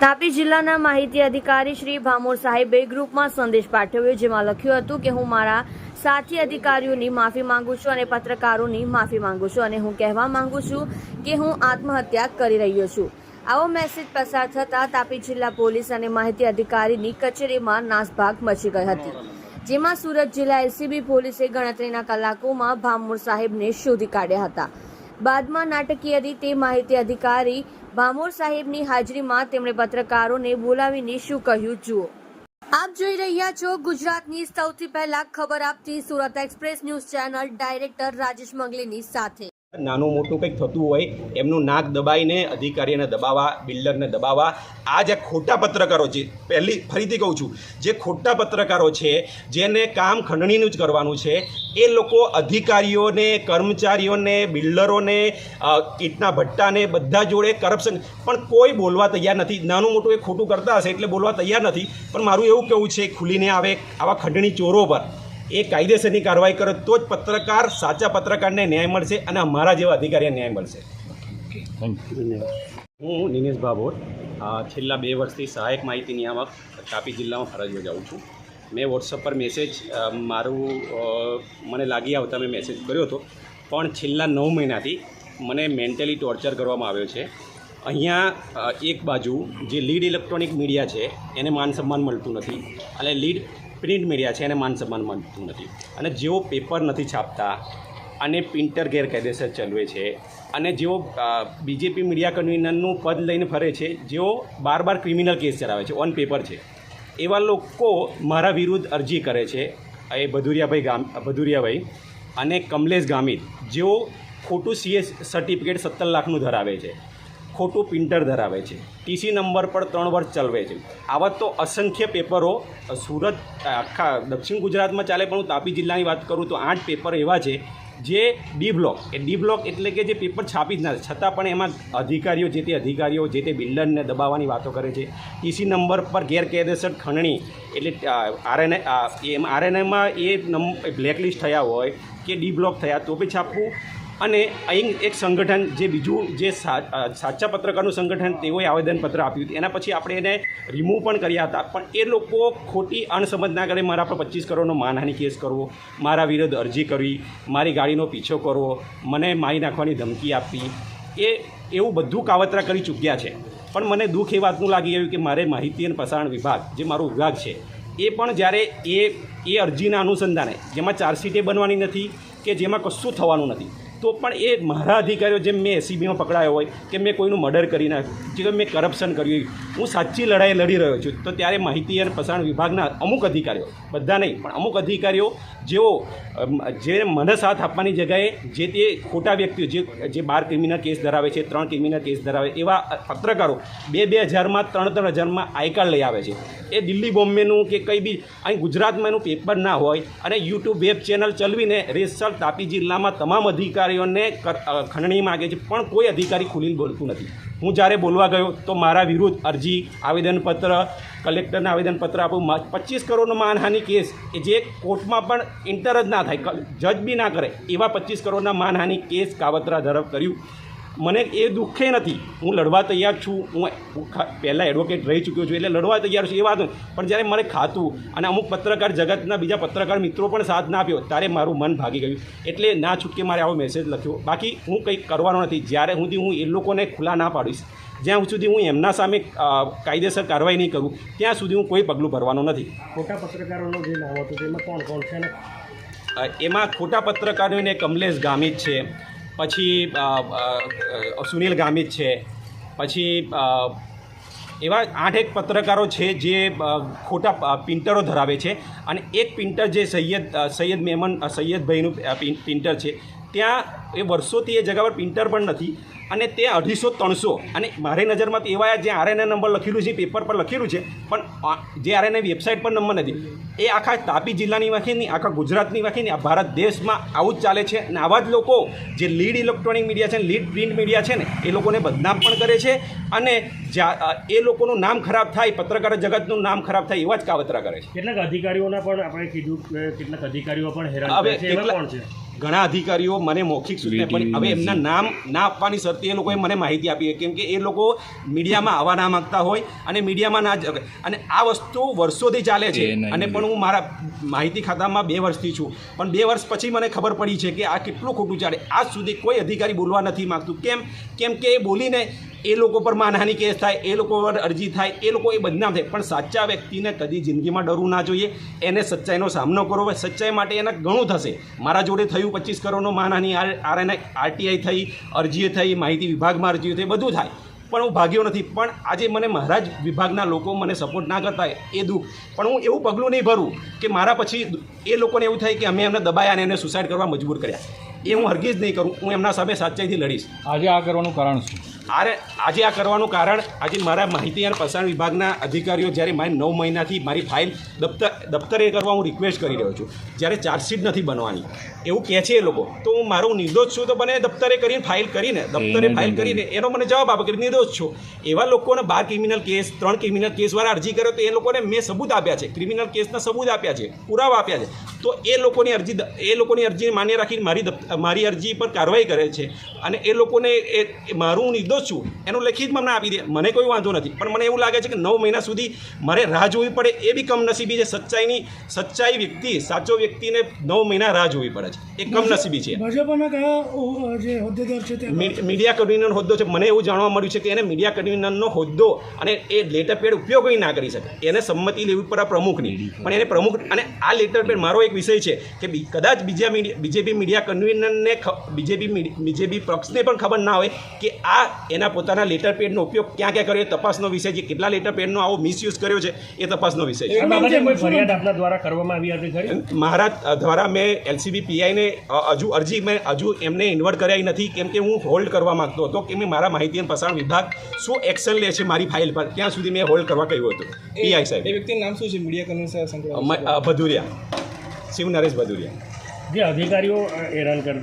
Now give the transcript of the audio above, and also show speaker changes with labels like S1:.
S1: તાપી જિલ્લાના માહિતી અધિકારી શ્રી ભામોર સાહેબે ગ્રુપમાં સંદેશ પાઠવ્યો જેમાં લખ્યું હતું કે હું મારા સાથી અધિકારીઓની માફી માંગુ છું અને પત્રકારોની માફી માંગુ છું અને હું કહેવા માંગુ છું કે હું આત્મહત્યા કરી રહ્યો છું. આવો મેસેજ પસાર થતાં તાપી જિલ્લા પોલીસ અને માહિતી અધિકારીની કચેરીમાં નાસભાગ મચી ગઈ હતી. જેમાં સુરત જિલ્લા એલસીબી પોલીસે ગણતરીના કલાકોમાં ભામોર સાહેબને શોધી કાઢ્યા હતા. બાદમાં નાટકીય રીતે માહિતી અધિકારી ભામોર સાહેબની હાજરીમાં તેમણે પત્રકારોને બોલાવીને શું કહ્યું, જુઓ. આપ જોઈ રહ્યા છો ગુજરાતની સૌથી પહેલા ખબર આપતી Surat express news channel director Rajesh મંગલીની સાથે.
S2: નાનું મોટું કંઈક થતું હોય, એમનું નાક દબાઈને, અધિકારીને દબાવવા, બિલ્ડરને દબાવવા. આ જે ખોટા પત્રકારો છે, પહેલી ફરીથી કહું છું, જે ખોટા પત્રકારો છે, જેને કામ ખંડણીનું જ કરવાનું છે, એ લોકો અધિકારીઓને, કર્મચારીઓને, બિલ્ડરોને કીટના ભટ્ટાને બધા જોડે કરપ્શન. પણ કોઈ બોલવા તૈયાર નથી. નાનું મોટું એ ખોટું કરતા હશે એટલે બોલવા તૈયાર નથી. પણ મારું એવું કહેવું છે, ખુલીને આવે આવા ખંડણી ચોરો પર. એ કાયદેસરની કાર્યવાહી કરો તો જ પત્રકાર સાચા પત્રકારને ન્યાય મળશે અને અમારા જેવા અધિકારીને ન્યાય મળશે. હું નિનેશ ભાભોર છેલ્લા બે વર્ષથી સહાયક માહિતી નિયામક તાપી જિલ્લામાં ફરજ બજાવું છું. મેં વોટ્સઅપ પર મેસેજ મારું મને લાગી આવતા મેં મેસેજ કર્યો હતો પણ છેલ્લા નવ મહિનાથી મને મેન્ટલી ટોર્ચર કરવામાં આવ્યો છે. અહીંયા એક બાજુ જે લીડ ઇલેક્ટ્રોનિક મીડિયા છે એને માન સન્માન મળતું નથી. અને લીડ પ્રિન્ટ મીડિયા છે એને માન સન્માન મળતું નથી. અને જેઓ પેપર નથી છાપતા અને પ્રિન્ટર ગેરકાયદેસર ચલાવે છે અને જેઓ બીજેપી મીડિયા કન્વીનરનું પદ લઈને ફરે છે, જેઓ બાર બાર ક્રિમિનલ કેસ ચલાવે છે, ઓન પેપર છે, એવા લોકો મારા વિરુદ્ધ અરજી કરે છે, એ ભદુરિયાભાઈ ગામ, ભદુરિયાભાઈ અને કમલેશ ગામિત, જેઓ ખોટું સીએસ સર્ટિફિકેટ સત્તર લાખનું ધરાવે છે. ખોટું પ્રિન્ટર ધરાવે છે. ટીસી નંબર પર ત્રણ વર્ષ ચલાવે છે. આવા તો અસંખ્ય પેપરો સુરત આખા દક્ષિણ ગુજરાતમાં ચાલે, પણ હું તાપી જિલ્લાની વાત કરું તો આઠ પેપર એવા છે જે ડી બ્લોક એ ડી બ્લોક એટલે કે જે પેપર છાપી જ ના છતાં પણ એમાં અધિકારીઓ, જે તે અધિકારીઓ, જે તે બિલ્ડરને દબાવવાની વાતો કરે છે. ટીસી નંબર પર ગેરકાયદેસર ખંડણી એટલે આરએનએ એમ આરએનએમાં એ નંબર બ્લેકલિસ્ટ થયા હોય કે ડી બ્લોક થયા, તો બી છાપવું. અને અહીં એક સંગઠન જે બીજું જે સાચા પત્રકારનું સંગઠન, તેઓએ આવેદનપત્ર આપ્યું હતું. એના પછી આપણે એને રિમૂવ પણ કર્યા હતા. પણ એ લોકો ખોટી અણસમજ ના કરે, મારા પર પચીસ કરોડનો માનહાની કેસ કરવો, મારા વિરુદ્ધ અરજી કરવી, મારી ગાડીનો પીછો કરવો, મને મારી નાખવાની ધમકી આપવી, એ એવું બધું કાવતરા કરી ચૂક્યા છે. પણ મને દુઃખ એ વાતનું લાગી ગયું કે મારે માહિતી અને પ્રસારણ વિભાગ, જે મારો વિભાગ છે, એ પણ જ્યારે એ એ અરજીના અનુસંધાને, જેમાં ચાર્જશીટે બનવાની નથી કે જેમાં કશું થવાનું નથી તો પણ એ મારા અધિકારીઓ જેમ મેં એસીબીમાં પકડાયો હોય કે મેં કોઈનું મર્ડર કરી નાખ્યું કે મેં કરપ્શન કર્યું હું સાચી લડાઈ લડી રહ્યો છું, તો ત્યારે માહિતી અને પ્રસારણ વિભાગના અમુક અધિકારીઓ, બધા નહીં, પણ અમુક અધિકારીઓ જેઓ જે મને સાથ આપવાની જગ્યાએ જે તે ખોટા વ્યક્તિઓ, જે જે બાર ક્રિમિનલ કેસ ધરાવે છે, ત્રણ ક્રિમિનલ કેસ ધરાવે એવા પત્રકારો બે બે હજારમાં, ત્રણ ત્રણ હજારમાં આઈ કાર્ડ લઈ આવે છે. એ દિલ્હી બોમ્બેનું કે કંઈ બી, અહીં ગુજરાતમાં એનું પેપર ના હોય અને યુટ્યુબ વેબ ચેનલ ચલાવીને રેસલ તાપી જિલ્લામાં તમામ અધિકારીઓને ખંડણી માગે છે, પણ કોઈ અધિકારી ખુલીને બોલતું નથી. હું જ્યારે બોલવા ગયો, તો મારા વિરુદ્ધ અરજી, આવેદનપત્ર, કલેક્ટરને આવેદનપત્ર આપું પચીસ કરોડનો માનહાનિ કેસ, કે જે કોર્ટમાં પણ ઇન્ટર જ ના થાય જજ બી ના કરે, એવા પચીસ કરોડના માનહાનિ કેસ કાવતરા ધરફ કર્યું. મને એ દુઃખે નથી. હું લડવા તૈયાર છું. હું પહેલાં એડવોકેટ રહી ચૂક્યો છું એટલે લડવા તૈયાર છું એ વાત પણ જ્યારે મને ખાતું અને અમુક પત્રકાર જગતના બીજા પત્રકાર મિત્રો પણ સાથ ના આપ્યો ત્યારે મારું મન ભાગી ગયું. એટલે ના છૂટકે મારે આવો મેસેજ લખ્યો. બાકી હું કંઈક કરવાનો નથી. જ્યારે સુધી હું એ લોકોને ખુલ્લા ના પાડીશ જ્યાં સુધી હું એમના સામે કાયદેસર કાર્યવાહી નહીં કરું ત્યાં સુધી હું કોઈ પગલું ભરવાનો નથી.
S3: ખોટા પત્રકારોનું જે નામ હતું તેમાં કોણ કોણ છે?
S2: એમાં ખોટા પત્રકારોને કમલેશ ગામિત છે પછી સુનિલ ગામિત છે. પછી એવા આઠ એક પત્રકારો છે જે ખોટા પ્રિન્ટરો ધરાવે છે. અને એક પ્રિન્ટર જે સૈયદ સૈયદ મેમન સૈયદભાઈનું પ્રિન્ટર છે, ત્યાં એ વર્ષોથી એ જગા પર પ્રિન્ટર પણ નથી અને તે અઢીસો ત્રણસો અને મારી નજરમાં તો એવા જે આરએનએ નંબર લખેલું છે પેપર પર લખેલું છે પણ જે આરએનએ વેબસાઇટ પર નંબર નથી. એ આખા તાપી જિલ્લાની વાંખી નહીં આખા ગુજરાતની વાંખી નહીં આ ભારત દેશમાં આવું જ ચાલે છે અને આવા જ લોકો જે લીડ ઇલેક્ટ્રોનિક મીડિયા છે લીડ પ્રિન્ટ મીડિયા છે ને એ લોકોને બદનામ પણ કરે છે અને એ લોકોનું નામ ખરાબ થાય પત્રકાર જગતનું નામ ખરાબ થાય એવા જ કાવતરા કરે છે.
S3: કેટલાક અધિકારીઓના પણ આપણે કીધું કેટલાક અધિકારીઓ પણ હેરાન
S2: હવે કેટલા- ઘણા અધિકારીઓ મને મૌખિક પણ હવે એમના નામ ના આપવાની શરતી એ લોકોએ મને માહિતી આપી કેમ કે એ લોકો મીડિયામાં આવવા ના માગતા હોય અને મીડિયામાં ના જ અને આ વસ્તુ વર્ષોથી ચાલે છે. અને પણ હું મારા માહિતી ખાતામાં બે વર્ષથી છું. પણ બે વર્ષ પછી મને ખબર પડી છે કે આ કેટલું ખોટું ચાલે. આજ સુધી કોઈ અધિકારી બોલવા નથી માગતું. કેમ? કેમ કે એ બોલીને એ લોકો પર માનહાની કેસ થાય, એ લોકો પર અરજી થાય, એ લોકો એ બદનામ થાય. પણ સાચા વ્યક્તિને કદી જિંદગીમાં ડરવું ના જોઈએ. એને સચ્ચાઈનો સામનો કરવો સચ્ચાઈ માટે એને ઘણું થશે. મારા જોડે થયું પચીસ કરોડનો માનહાની આર એને આરટીઆઈ થઈ અરજીએ થઈ, માહિતી વિભાગમાં અરજીઓ થઈ, બધું થાય. પણ હું ભાગ્યો નથી. પણ આજે મને મહારાજ વિભાગના લોકો મને સપોર્ટ ના કરતા એ દુઃખ. પણ હું એવું પગલું નહીં ભરું કે મારા પછી એ લોકોને એવું થાય કે અમે એમને દબાયા અને એને સુસાઇડ કરવા મજબૂર કર્યા. એ હું હરગીજ નહીં કરું. હું એમના સામે સાચાઈથી લડીશ.
S4: આજે આ કરવાનું કારણ શું?
S2: આરે આજે આ કરવાનું કારણ આજે મારા માહિતી અને પ્રસારણ વિભાગના અધિકારીઓ જ્યારે મારી નવ મહિનાથી મારી ફાઇલ દફતર દફતરે કરવા હું રિક્વેસ્ટ કરી રહ્યો છું. જ્યારે ચાર્જશીટ નથી બનવાની. એવું કહે છે એ લોકો. તો હું મારું નિર્દોષ છું તો મને દફતરે કરીને ફાઇલ કરીને દફતરે ફાઇલ કરીને એનો મને જવાબ આપે કે નિર્દોષ છું. એવા લોકોને બાર ક્રિમિનલ કેસ ત્રણ ક્રિમિનલ કેસવાળા અરજી કર્યો તો એ લોકોને મેં સબૂત આપ્યા છે. ક્રિમિનલ કેસના સબૂત આપ્યા છે. પુરાવા આપ્યા છે. તો એ લોકોની અરજી એ લોકોની અરજી માન્ય રાખીને મારી મારી અરજી પર કાર્યવાહી કરે છે. અને એ લોકોને એ મારું હું નિર્દોષ છું. એનું લેખિત મને આપી દે. મને કોઈ વાંધો નથી. પણ મને એવું લાગે છે કે નવ મહિના સુધી મારે રાહ જોવી પડે એ બી કમનસીબી છે. સચ્ચાઈની સચ્ચાઈ વ્યક્તિ સાચો વ્યક્તિને નવ મહિના રાહ જોવી પડે છે. એ કમનસીબી છે.
S5: ભાજપના કયા જે હોદ્દેદાર છે
S2: મીડિયા કન્વીનર હોદ્દો છે. મને એવું જાણવા મળ્યું છે કે એને મીડિયા કન્વીનરનો હોદ્દો અને એ લેટર પેડ ઉપયોગ ના કરી શકે. એને સંમતિ લેવી પડે પ્રમુખની. પણ એને પ્રમુખ અને આ લેટર પેડ મારો એક વિષય છે કે કદાચ બીજા મીડિયા બીજેપી મીડિયા કન્વીનરને બીજેપી બીજેપી પક્ષને પણ ખબર ના હોય કે આ એના પોતાના લેટર પેડનો ઉપયોગ ક્યાં ક્યાં કર્યો એ તપાસનો વિષય છે. કેટલા લેટર પેડનો આવો મિસયુઝ કર્યો છે એ તપાસનો વિષય છે.
S3: આ બાબતે કોઈ ફરિયાદ આપના દ્વારા કરવામાં આવી હતી ખરી?
S2: મારા દ્વારા મેં એલસીબી પીઆઈને હજુ અરજી મેં હજુ એમને ઇન્વર્ટ કર્યા નથી કેમ કે હું હોલ્ડ કરવા માંગતો હતો કે મેં મારા માહિતી અને પ્રસારણ વિભાગ શું એક્શન લે છે મારી ફાઇલ પર ત્યાં સુધી મેં હોલ્ડ કરવા કહ્યું હતું. પીઆઈ
S6: એ
S2: સાહેબ.
S6: વ્યક્તિનું નામ શું છે? મીડિયા
S2: ભદુરિયા. શિવ નરેશ ભદુરિયા.
S3: જે અધિકારીઓ હેરાન કર